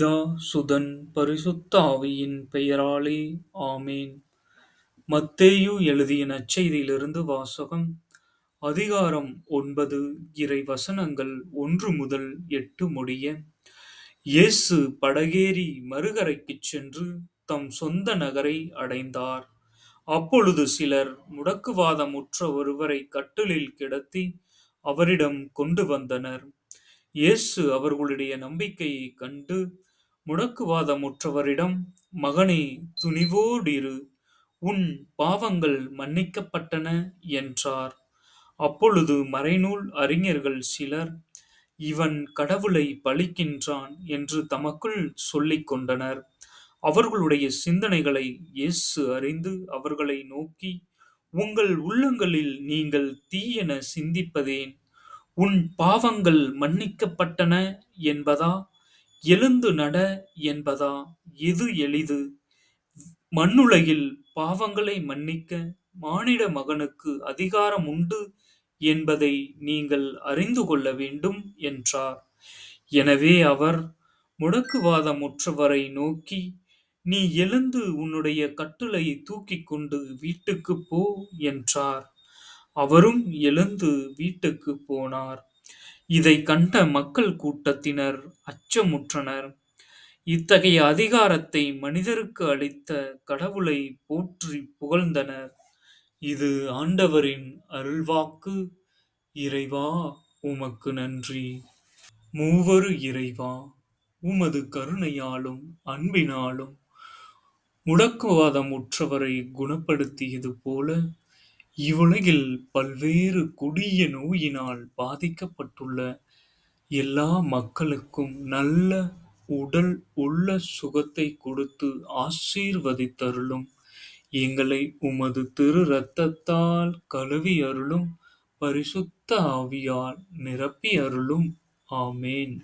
பிதா சுதன் பரிசுத்த ஆவியின் பெயராலே ஆமேன். மத்தேயு எழுதிய நற்செய்தியிலிருந்து வாசகம். அதிகாரம் ஒன்பது இறை வசனங்கள் ஒன்று முதல் எட்டு முடிய இயேசு படகேறி மறுகரைக்குச் சென்று தம் சொந்த நகரை அடைந்தார். அப்பொழுது சிலர் முடக்குவாதமுற்ற ஒருவரை கட்டிலில் கிடத்தி அவரிடம் கொண்டு வந்தனர். இயேசு அவர்களுடைய நம்பிக்கையை கண்டு முடக்குவாதமுற்றவரிடம் மகனே துணிவோடிரு உன் பாவங்கள் மன்னிக்கப்பட்டன என்றார். அப்பொழுது மறைநூல் அறிஞர்கள் சிலர் இவன் கடவுளை பழிக்கின்றான் என்று தமக்குள் சொல்லிக் கொண்டனர். அவர்களுடைய சிந்தனைகளை இயேசு அறிந்து அவர்களை நோக்கி உங்கள் உள்ளங்களில் நீங்கள் தீயென சிந்திப்பதேன் உன் பாவங்கள் மன்னிக்கப்பட்டன என்பதா? எழுந்து நட என்பதா? எது எளிது? மண்ணுலகில் பாவங்களை மன்னிக்க மானிட மகனுக்கு அதிகாரம் உண்டு என்பதை நீங்கள் அறிந்து கொள்ள வேண்டும் என்றார். எனவே அவர் முடக்குவாதமுற்றவரை நோக்கி நீ எழுந்து உன்னுடைய கட்டுலை தூக்கிக் கொண்டு வீட்டுக்கு போ என்றார். அவரும் எழுந்து வீட்டுக்கு போனார். இதை கண்ட மக்கள் கூட்டத்தினர் அச்சமுற்றனர். இத்தகைய அதிகாரத்தை மனிதருக்கு அளித்த கடவுளை போற்றி புகழ்ந்தனர். இது ஆண்டவரின் அருள்வாக்கு. இறைவா உமக்கு நன்றி. மூவரு இறைவா உமது கருணையாலும் அன்பினாலும் முடக்குவாதம் உற்றவரை குணப்படுத்தியது போல இவ்வுலகில் பல்வேறு கொடிய நோயினால் பாதிக்கப்பட்டுள்ள எல்லா மக்களுக்கும் நல்ல உடல் உள்ள சுகத்தை கொடுத்து ஆசீர்வதித்தருளும். எங்களை உமது திரு இரத்தத்தால் கழுவி அருளும். பரிசுத்த ஆவியால் நிரப்பி அருளும். ஆமேன்.